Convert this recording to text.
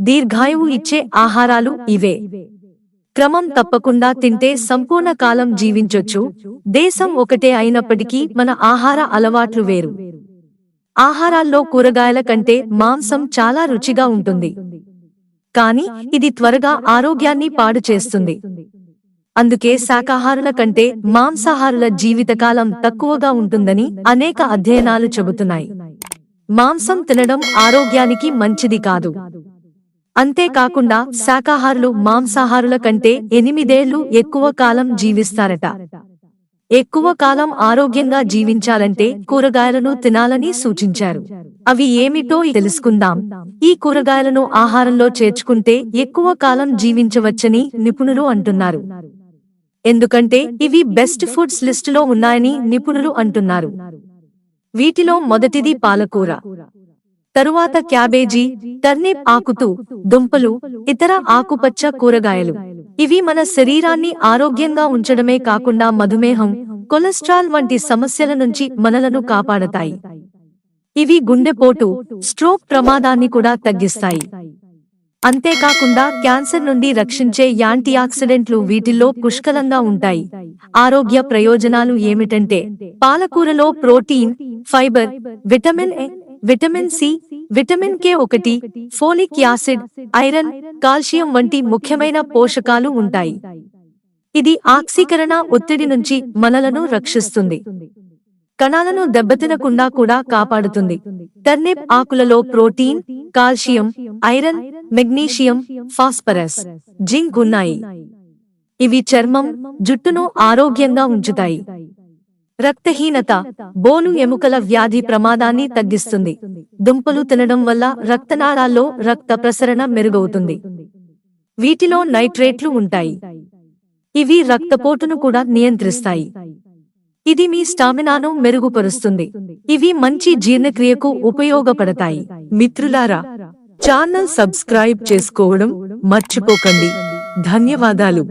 దీర్ఘాయువు ఇచ్చే ఆహారాలు ఇవే. క్రమం తప్పకుండా తింటే సంపూర్ణ కాలం జీవించొచ్చు. దేశం ఒకటే అయినప్పటికీ మన ఆహార అలవాట్లు వేరు. ఆహారాల్లో కూరగాయల కంటే మాంసం చాలా రుచిగా ఉంటుంది. కానీ ఇది త్వరగా ఆరోగ్యాన్ని పాడు చేస్తుంది. అందుకే శాకాహారుల కంటే మాంసాహారుల జీవితకాలం తక్కువగా ఉంటుందని అనేక అధ్యయనాలు చెబుతున్నాయి. మాంసం తినడం ఆరోగ్యానికి మంచిది కాదు. అంతేకాకుండా శాకాహారులు మాంసాహారుల కంటే ఎనిమిదేళ్ళు ఎక్కువ కాలం జీవిస్తారట. ఎక్కువ కాలం ఆరోగ్యంగా జీవించాలంటే కూరగాయలను తినాలని సూచించారు. అవి ఏమిటో తెలుసుకుందాం. ఈ కూరగాయలను ఆహారంలో చేర్చుకుంటే ఎక్కువ కాలం జీవించవచ్చని నిపుణులు అంటున్నారు. ఎందుకంటే ఇవి బెస్ట్ ఫుడ్స్ లిస్టులో ఉన్నాయని నిపుణులు అంటున్నారు. వీటిలో మొదటిది పాలకూర. తరువాత క్యాబేజీ టర్నిప్ ఆకుతూ దుంపలు ఇతర ఆకుపచ్చ కూరగాయలు. ఇవి మన శరీరాన్ని ఆరోగ్యంగా ఉంచడమే కాకుండా మధుమేహం కొలెస్ట్రాల్ వంటి సమస్యల నుంచి మనలను కాపాడతాయి. ఇవి గుండెపోటు స్ట్రోక్ ప్రమాదాన్ని కూడా తగ్గిస్తాయి. అంతేకాకుండా క్యాన్సర్ నుండి రక్షించే యాంటీ ఆక్సిడెంట్లు వీటిల్లో పుష్కలంగా ఉంటాయి. ఆరోగ్య ప్రయోజనాలు ఏమిటంటే పాలకూరలో protein fibre vitamin A vitamin C vitamin K ఒకటి ఫోలిక్ యాసిడ్ ఐరన్ కాల్షియం వంటి ముఖ్యమైన పోషకాలు ఉంటాయి. ఇది ఆక్సీకరణ ఒత్తిడి నుంచి మనలను రక్షిస్తుంది. కణాలను దెబ్బతినకుండా కూడా కాపాడుతుంది. Turnip ఆకులలో protein calcium iron magnesium phosphorus zinc ఉన్నాయి. ఇవి చర్మం జుట్టును ఆరోగ్యంగా ఉంచుతాయి. రక్తహీనత బోను ఎముకల వ్యాధి ప్రమాదాన్ని తగ్గిస్తుంది. దుంపలు తినడం వల్ల రక్తనాళాల్లో రక్త ప్రసరణ మెరుగవుతుంది. వీటిలో నైట్రేట్లు ఉంటాయి. ఇవి రక్తపోటును కూడా నియంత్రిస్తాయి. ఇది మీ స్టామినాను మెరుగుపరుస్తుంది. ఇవి మంచి జీర్ణక్రియకు ఉపయోగపడతాయి. మిత్రులారా ఛానల్ సబ్స్క్రైబ్ చేసుకోవడం మర్చిపోకండి. ధన్యవాదాలు.